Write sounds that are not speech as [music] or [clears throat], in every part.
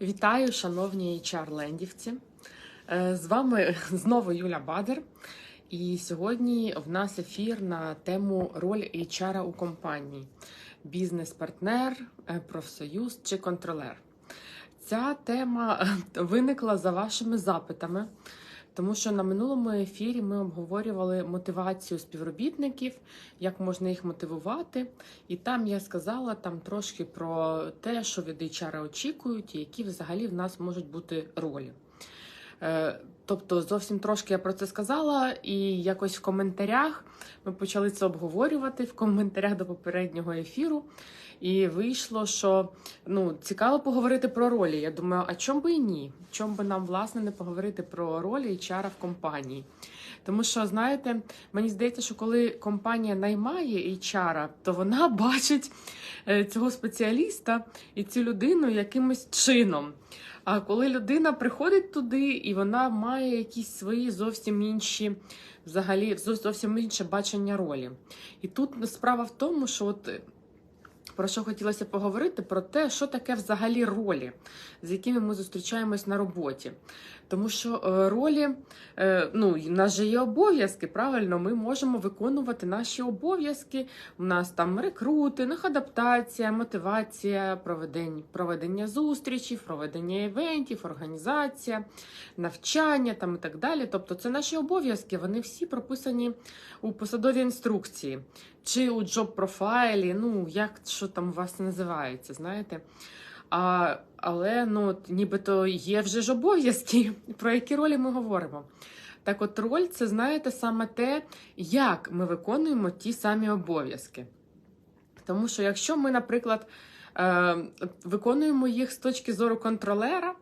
Вітаю, шановні HR-лендівці. Е, З вами [laughs] знову Юля Бадер. І сьогодні в нас ефір на тему роль HR у компанії: бізнес-партнер, е, профсоюз чи контролер. Ця тема [laughs] виникла за вашими запитами, тому що на минулому ефірі ми обговорювали мотивацію співробітників, як можна їх мотивувати. І там я сказала там трошки про те, що від HR очікують, і які взагалі в нас можуть бути ролі. Е, Тобто, зовсім трошки я про це сказала, і якось в коментарях ми почали це обговорювати в коментарях до попереднього ефіру. І вийшло, що ну цікаво поговорити про ролі. Я думаю, а чому би і ні? Чому би нам власне не поговорити про ролі HR в компанії? Тому що, знаєте, мені здається, що коли компанія наймає HR, то вона [laughs] бачить е, цього спеціаліста і цю людину якимось чином. А коли людина приходить туди і вона має якісь свої зовсім інші, взагалі, зовсім інше бачення ролі. І тут справа в тому, що от про що хотілося поговорити, про те, що таке взагалі ролі, з якими ми зустрічаємось на роботі. Тому що е, ролі, е, ну, в нас же є обов'язки, правильно, ми можемо виконувати наші обов'язки. У нас там рекрутинг, адаптація, мотивація, проведення, проведення зустрічей, проведення івентів, організація, навчання там і так далі. Тобто це наші обов'язки, вони всі прописані у посадовій інструкції чи у джоб профайлі, ну як що там у вас називається, знаєте. А, але ну, нібито є вже ж обов'язки, [laughs] про які ролі ми говоримо. Так от роль це, знаєте, саме те, як ми виконуємо ті самі обов'язки. Тому що якщо ми, наприклад, е, виконуємо їх з точки зору контролера,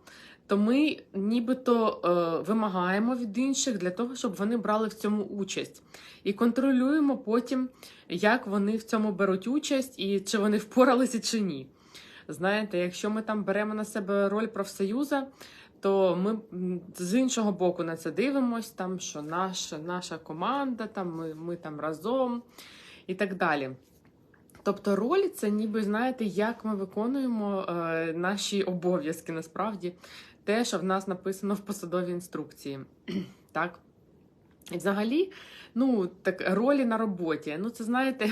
то ми нібито е, вимагаємо від інших для того, щоб вони брали в цьому участь. І контролюємо потім, як вони в цьому беруть участь і чи вони впоралися чи ні. Знаєте, якщо ми там беремо на себе роль профсоюза, то ми з іншого боку на це дивимось, там, що наша, наша команда, там, ми, ми там разом і так далі. Тобто роль це ніби знаєте, як ми виконуємо е, наші обов'язки насправді, те, що в нас написано в посадовій інструкції. [clears throat] так? І взагалі, ну, так, ролі на роботі. Ну, це знаєте,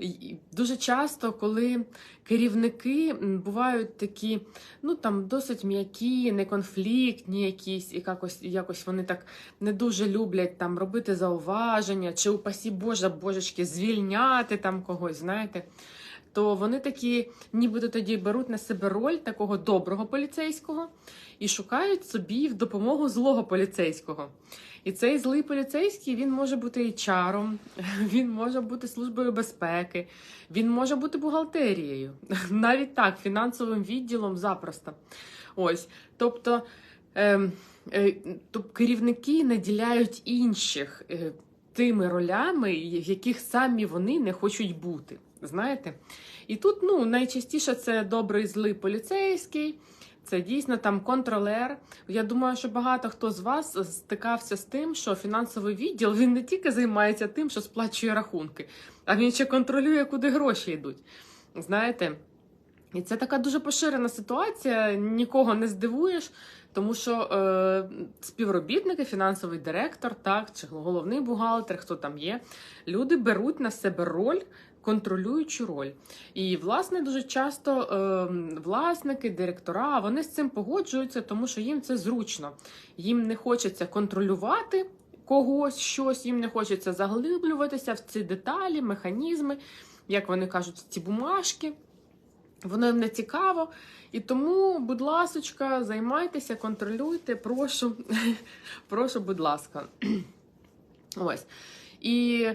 [laughs] дуже часто, коли керівники бувають такі, ну там досить м'які, неконфліктні якісь, і якось, якось вони так не дуже люблять там робити зауваження, чи упасі Боже, божечки, звільняти там когось, знаєте. То вони такі, нібито тоді беруть на себе роль такого доброго поліцейського і шукають собі в допомогу злого поліцейського. І цей злий поліцейський він може бути HR, [laughs] він може бути службою безпеки, він може бути бухгалтерією, [laughs] навіть так, фінансовим відділом запросто. Ось, тобто. Е, е, тобто керівники наділяють інших е, тими ролями, в яких самі вони не хочуть бути. Знаєте? І тут ну, найчастіше це добрий злий поліцейський, це дійсно там контролер. Я думаю, що багато хто з вас стикався з тим, що фінансовий відділ він не тільки займається тим, що сплачує рахунки, а він ще контролює, куди гроші йдуть. Знаєте? І це така дуже поширена ситуація, нікого не здивуєш, тому що е, співробітники, фінансовий директор, так, чи головний бухгалтер, хто там є, люди беруть на себе роль. Контролюючу роль. І, власне, дуже часто е, власники, директора вони з цим погоджуються, тому що їм це зручно. Їм не хочеться контролювати когось, щось, їм не хочеться заглиблюватися в ці деталі, механізми, як вони кажуть, ці бумажки. Воно їм не цікаво. І тому, будь ласочка, займайтеся, контролюйте, прошу, [laughs] прошу, будь ласка. [clears throat] Ось. І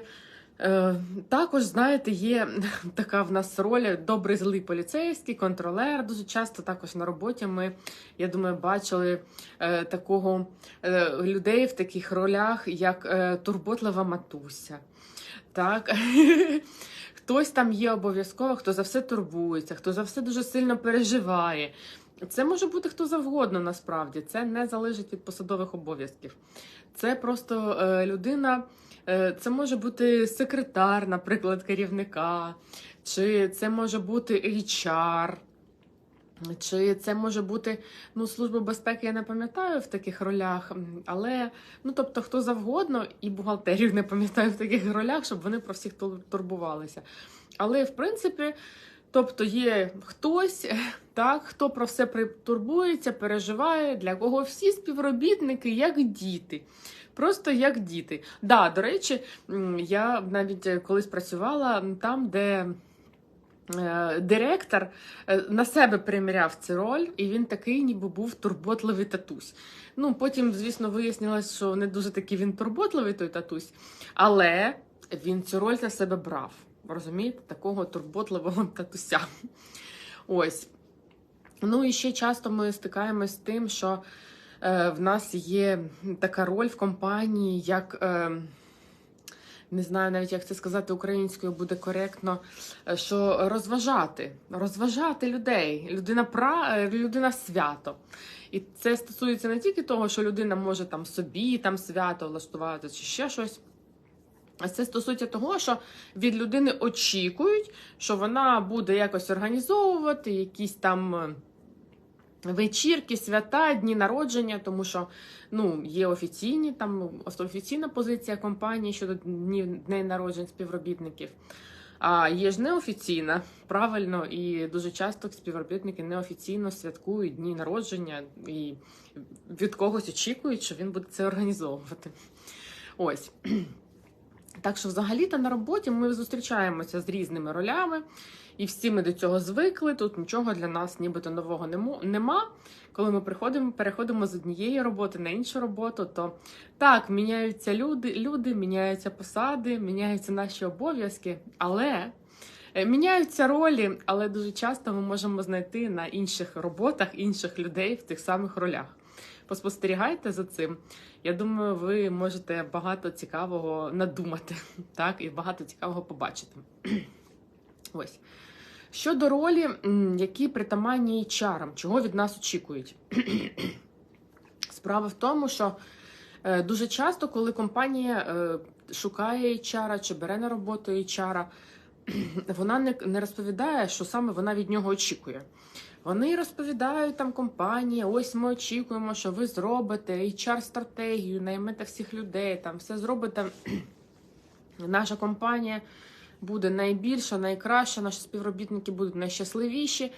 також, знаєте, є [laughs] така в нас роль добрий злий поліцейський, контролер. Дуже часто також на роботі ми, я думаю, бачили е, такого е, людей в таких ролях, як е, турботлива матуся. Так? [laughs] Хтось там є обов'язково, хто за все турбується, хто за все дуже сильно переживає. Це може бути хто завгодно насправді. Це не залежить від посадових обов'язків. Це просто е, людина, е, це може бути секретар, наприклад, керівника, чи це може бути HR. Чи це може бути ну, служба безпеки, я не пам'ятаю в таких ролях, але ну тобто хто завгодно, і бухгалтерів не пам'ятаю в таких ролях, щоб вони про всіх турбувалися. Але в принципі, тобто є хтось, [laughs] так, хто про все турбується, переживає, для кого всі співробітники як діти. Просто як діти. Да, до речі, я навіть е, колись працювала там, де е, директор е, на себе приміряв цю роль, і він такий, ніби був турботливий татусь. Ну, потім, звісно, вияснилось, що не дуже такий він турботливий той татусь, але він цю роль на себе брав. Розумієте, такого турботливого [laughs] татуся. Ось. Ну і ще часто ми стикаємось з тим, що е, в нас є така роль в компанії, як. Е, не знаю навіть, як це сказати українською буде коректно, е, що розважати, розважати людей. Людина пра, е, людина свято. І це стосується не тільки того, що людина може там собі там свято влаштувати чи ще щось. Це стосується того, що від людини очікують, що вона буде якось організовувати якісь там е, вечірки, свята, дні народження, тому що ну, є офіційні там офіційна позиція компанії щодо днів дней народжень співробітників. А є ж неофіційна, правильно, і дуже часто співробітники неофіційно святкують дні народження і від когось очікують, що він буде це організовувати. Ось. Так що, взагалі-то на роботі ми зустрічаємося з різними ролями, і всі ми до цього звикли. Тут нічого для нас нібито нового нема. Коли ми приходимо, переходимо з однієї роботи на іншу роботу, то так, міняються люди, люди, міняються посади, міняються наші обов'язки, але е, міняються ролі, але дуже часто ми можемо знайти на інших роботах інших людей в тих самих ролях. Поспостерігайте за цим. Я думаю, ви можете багато цікавого надумати, [laughs] так, і багато цікавого побачити. [clears throat] Ось. Щодо ролі, які притаманні чарам, чого від нас очікують? [clears throat] Справа в тому, що е, дуже часто, коли компанія е, шукає HR чи бере на роботу HR, [clears throat] вона не розповідає, що саме вона від нього очікує. Вони розповідають там компанії, ось ми очікуємо, що ви зробите HR-стратегію, наймете всіх людей, там все зробите. [clears throat] Наша компанія буде найбільша, найкраща, наші співробітники будуть найщасливіші.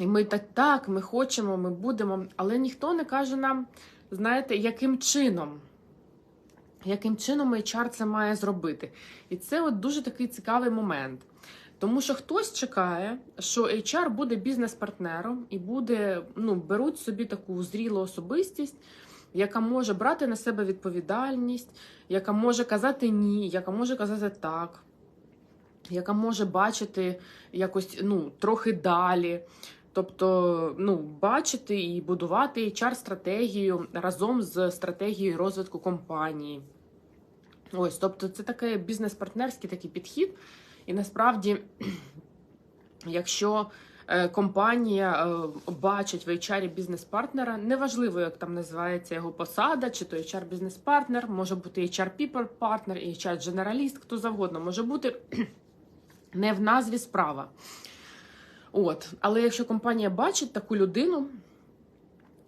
І ми так, так, ми хочемо, ми будемо, але ніхто не каже нам, знаєте, яким чином. Яким чином HR це має зробити? І це от дуже такий цікавий момент. Тому що хтось чекає, що HR буде бізнес-партнером і буде, ну, беруть собі таку зрілу особистість, яка може брати на себе відповідальність, яка може казати ні, яка може казати так, яка може бачити якось ну, трохи далі. Тобто, ну, бачити і будувати HR-стратегію разом з стратегією розвитку компанії. Ось, тобто, це такий бізнес-партнерський такий підхід. І насправді, [clears throat] якщо е, компанія е, бачить в HR бізнес-партнера, неважливо, як там називається його посада, чи то HR бізнес-партнер, може бути HR people партнер, HR дженераліст, хто завгодно, може бути [clears throat] не в назві справа. От, але якщо компанія бачить таку людину,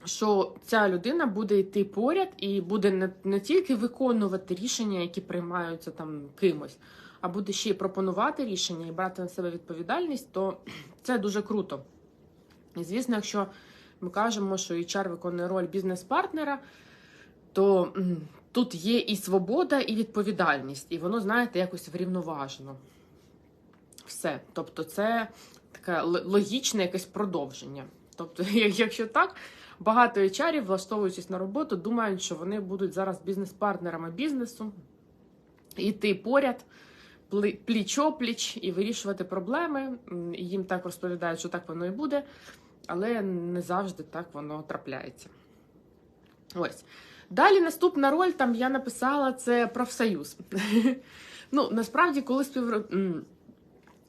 що ця людина буде йти поряд і буде не, не тільки виконувати рішення, які приймаються там кимось, а буде ще й пропонувати рішення і брати на себе відповідальність, то [clears throat] це дуже круто. І звісно, якщо ми кажемо, що HR виконує роль бізнес-партнера, то тут є і свобода, і відповідальність, і воно, знаєте, якось врівноважено. Все. Тобто, це таке логічне якесь продовження. Тобто, [laughs] якщо так, багато HR, влаштовуючись на роботу, думають, що вони будуть зараз бізнес-партнерами бізнесу, йти поряд, пліч-опліч і вирішувати проблеми. І їм так розповідають, що так воно і буде, але не завжди так воно трапляється. Ось. Далі наступна роль, там я написала це профсоюз. [laughs] Ну, насправді, коли співро...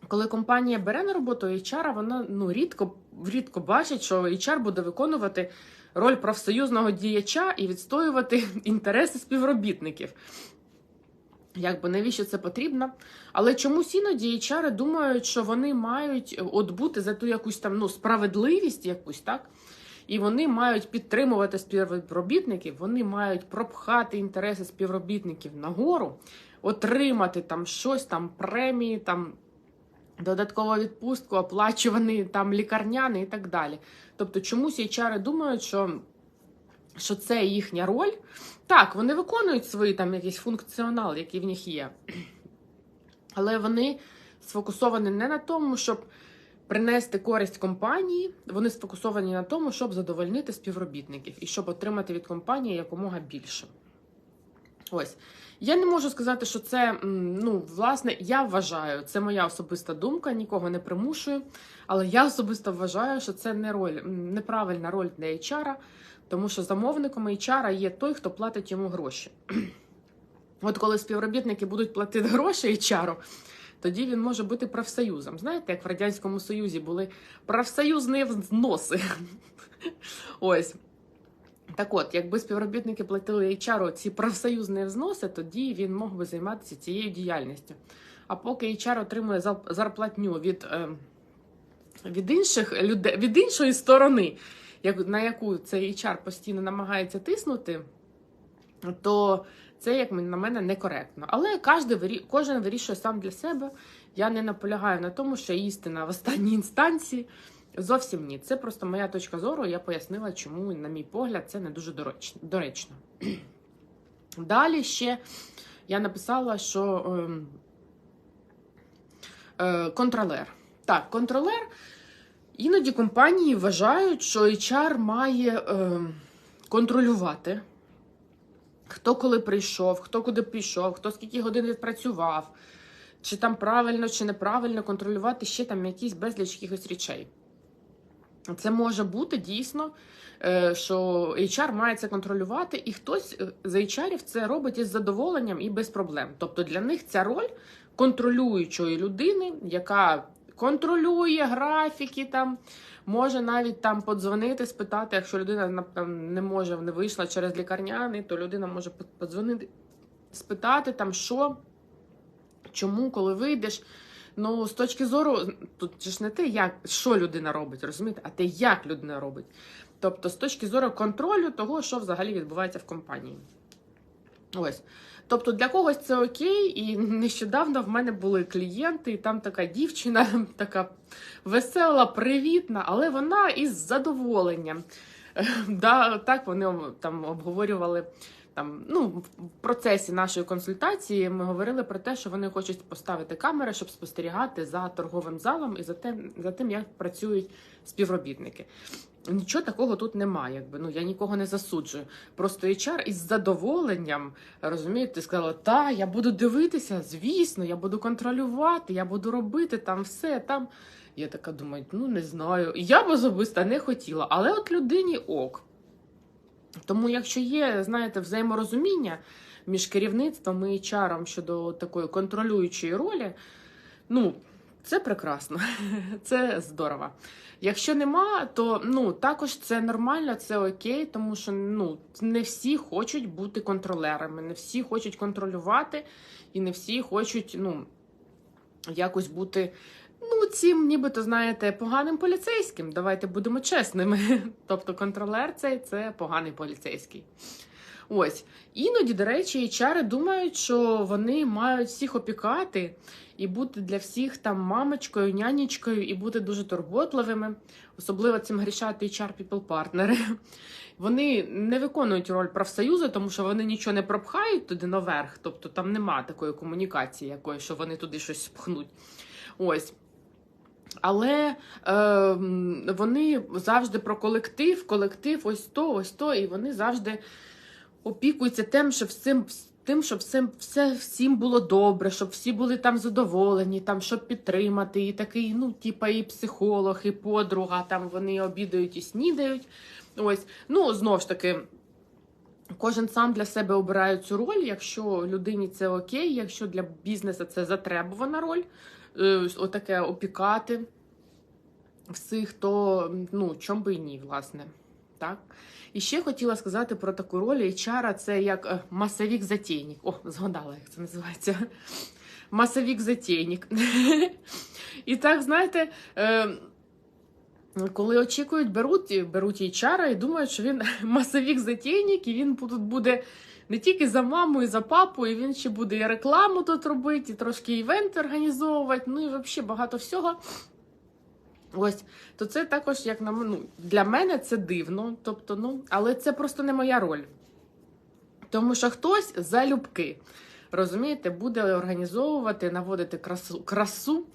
коли компанія бере на роботу HR, вона ну, рідко, рідко бачить, що HR буде виконувати роль профсоюзного діяча і відстоювати [laughs] інтереси співробітників. Якби навіщо це потрібно? Але чомусь іноді HR думають, що вони мають е, от бути за ту якусь там ну, справедливість, якусь так. І вони мають підтримувати співробітників, вони мають пропхати інтереси співробітників нагору, отримати там щось, там премії, там додаткову відпустку, оплачуваний там лікарняний і так далі. Тобто, чомусь HR думають, що що це їхня роль. Так, вони виконують свій там якийсь функціонал, який в них є. Але вони сфокусовані не на тому, щоб принести користь компанії, вони сфокусовані на тому, щоб задовольнити співробітників і щоб отримати від компанії якомога більше. Ось. Я не можу сказати, що це, ну, власне, я вважаю, це моя особиста думка, нікого не примушую. Але я особисто вважаю, що це не роль, неправильна роль для HR, тому що замовником HR є той, хто платить йому гроші. [clears throat] От коли співробітники будуть платити гроші HR, тоді він може бути профсоюзом. Знаєте, як в Радянському Союзі були профсоюзні взноси. [laughs] Ось. Так от, якби співробітники платили HR ці профсоюзні взноси, тоді він мог би займатися цією діяльністю. А поки HR отримує зарплатню від е, від інших від іншої сторони, як, на яку цей HR постійно намагається тиснути, то це, як на мене, некоректно. Але кожен, вирішує сам для себе. Я не наполягаю на тому, що істина в останній інстанції. Зовсім ні. Це просто моя точка зору. Я пояснила, чому, на мій погляд, це не дуже доречно. [clears throat] Далі ще я написала, що е, е, контролер. Так, контролер. Іноді компанії вважають, що HR має е, контролювати, хто коли прийшов, хто куди пішов, хто скільки годин відпрацював, чи там правильно, чи неправильно контролювати ще там якісь безліч якихось речей. Це може бути дійсно, е, що HR має це контролювати, і хтось е, з HR це робить із задоволенням і без проблем. Тобто для них ця роль контролюючої людини, яка контролює графіки, там може навіть там подзвонити, спитати, якщо людина не може не вийшла через лікарняний, то людина може подзвонити, спитати там, що, чому, коли вийдеш. Ну, з точки зору, тут ж не те, як що людина робить, розумієте, а те, як людина робить. Тобто, з точки зору контролю того, що взагалі відбувається в компанії. Ось. Тобто для когось це окей, і нещодавно в мене були клієнти, і там така дівчина, [laughs] така весела, привітна, але вона із задоволенням. Да, Так вони там обговорювали там, ну, в процесі нашої консультації ми говорили про те, що вони хочуть поставити камери, щоб спостерігати за торговим залом і за тим, за тим, як працюють співробітники. Нічого такого тут немає, якби ну я нікого не засуджую. Просто HR із задоволенням розумієте, сказала, та я буду дивитися, звісно, я буду контролювати, я буду робити там все там. Я така думаю, ну не знаю. Я б особисто не хотіла, але от людині ок. Тому, якщо є, знаєте, взаєморозуміння між керівництвом і чаром щодо такої контролюючої ролі, ну, це прекрасно, [laughs] це здорово. Якщо нема, то ну також це нормально, це окей, тому що ну не всі хочуть бути контролерами, не всі хочуть контролювати, і не всі хочуть ну якось бути Ну, цим, нібито, знаєте, поганим поліцейським. Давайте будемо чесними. [laughs] Тобто контролер цей це поганий поліцейський. Ось. Іноді, до речі, HR думають, що вони мають всіх опікати і бути для всіх там мамочкою, нянечкою, і бути дуже турботливими. Особливо цим грішати hr people партнери Вони не виконують роль профсоюзу, тому що вони нічого не пропхають туди наверх. Тобто там нема такої комунікації, якої, що вони туди щось пхнуть. Ось. Але е, вони завжди про колектив, колектив, ось то, ось то, і вони завжди опікуються тим, щоб всім, тим, щоб всім, все всім було добре, щоб всі були там задоволені, там, щоб підтримати. І такий, ну, типа, і психолог, і подруга, там вони обідають і снідають. Ось, ну, знову ж таки. Кожен сам для себе обирає цю роль, якщо людині це окей, якщо для бізнесу це затребувана роль, Е, отаке опікати всіх, то ну, чом би і ні, власне. Так. І ще хотіла сказати про таку роль HR, це як е, масовік затейник. О, згадала, як це називається. Масовік затейник. [laughs] І так, знаєте, е, коли очікують, беруть, беруть HR і думають, що він [laughs] масовік затейник, і він тут буде не тільки за маму і за папу, і він ще буде і рекламу тут робити, і трошки івенти організовувати, ну і взагалі багато всього. Ось, то це також як на ну, для мене це дивно, тобто, ну, але це просто не моя роль. Тому що хтось залюбки, розумієте, буде організовувати, наводити красу, красу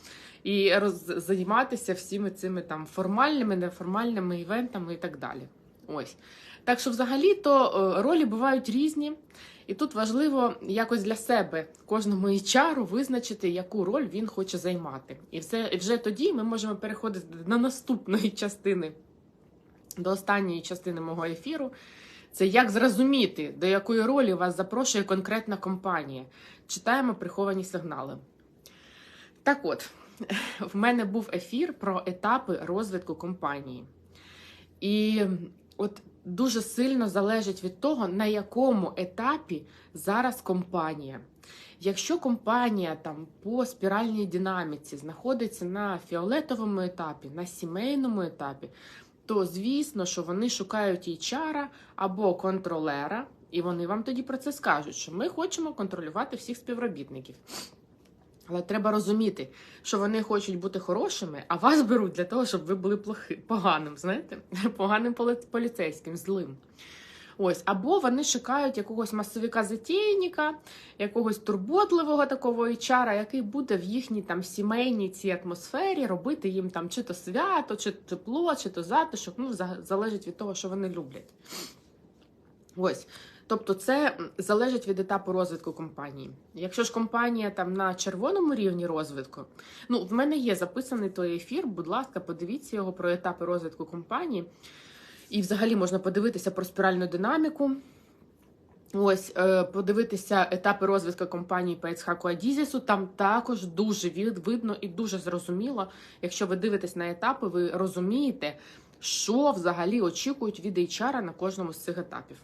і роз, займатися всіми цими там формальними, неформальними івентами і так далі. Ось. Так що, взагалі, то е, ролі бувають різні, і тут важливо якось для себе кожному HR визначити, яку роль він хоче займати. І все, і вже тоді ми можемо переходити до наступної частини, до останньої частини мого ефіру. Це як зрозуміти, до якої ролі вас запрошує конкретна компанія. Читаємо приховані сигнали. Так от, в мене був ефір про етапи розвитку компанії. І от дуже сильно залежить від того, на якому етапі зараз компанія. Якщо компанія там по спіральній динаміці знаходиться на фіолетовому етапі, на сімейному етапі, то звісно, що вони шукають HR або контролера, і вони вам тоді про це скажуть, що ми хочемо контролювати всіх співробітників. Але треба розуміти, що вони хочуть бути хорошими, а вас беруть для того, щоб ви були плохи, поганим, знаєте, [laughs] поганим полі- поліцейським, злим. Ось, або вони шукають якогось масовика затейника, якогось турботливого такого HR, який буде в їхній там сімейній цій атмосфері робити їм там чи то свято, чи тепло, чи то затишок. Ну, за- залежить від того, що вони люблять. Ось. Тобто це залежить від етапу розвитку компанії. Якщо ж компанія там на червоному рівні розвитку, ну в мене є записаний той ефір. Будь ласка, подивіться його про етапи розвитку компанії. І взагалі можна подивитися про спіральну динаміку. Ось, е, подивитися етапи розвитку компанії по Ецхаку Адізісу. Там також дуже видно і дуже зрозуміло. Якщо ви дивитесь на етапи, ви розумієте, що взагалі очікують від HR на кожному з цих етапів.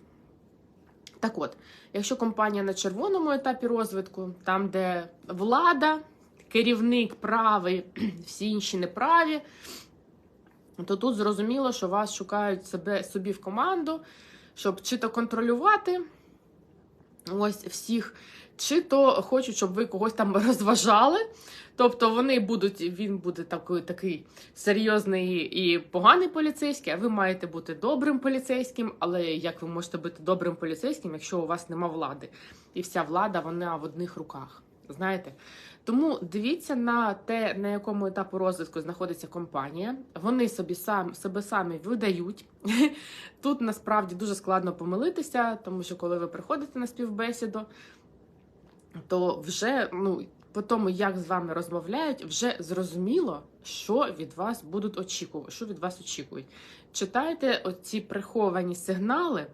Так от, якщо компанія на червоному етапі розвитку, там, де влада, керівник правий, [clears throat] всі інші неправі, то тут зрозуміло, що вас шукають себе собі в команду, щоб чи то контролювати ось всіх, чи то хочуть, щоб ви когось там [laughs] розважали. Тобто вони будуть, він буде такий, такий серйозний і поганий поліцейський, а ви маєте бути добрим поліцейським. Але як ви можете бути добрим поліцейським, якщо у вас нема влади? І вся влада вона в одних руках. Знаєте? Тому дивіться на те, на якому етапу розвитку знаходиться компанія. Вони собі сам себе самі видають. [laughs] Тут насправді дуже складно помилитися, тому що коли ви приходите на співбесіду, то вже ну по тому, як з вами розмовляють, вже зрозуміло, що від вас будуть очікувати, що від вас очікують. Читайте оці приховані сигнали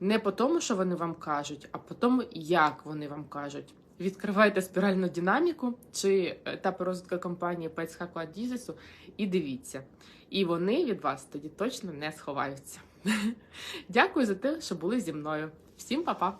не по тому, що вони вам кажуть, а по тому, як вони вам кажуть. Відкривайте спіральну динаміку чи етапи розвитку компанії Ецхаку Адізісу і дивіться. І вони від вас тоді точно не сховаються. [laughs] Дякую за те, що були зі мною. Всім па-па!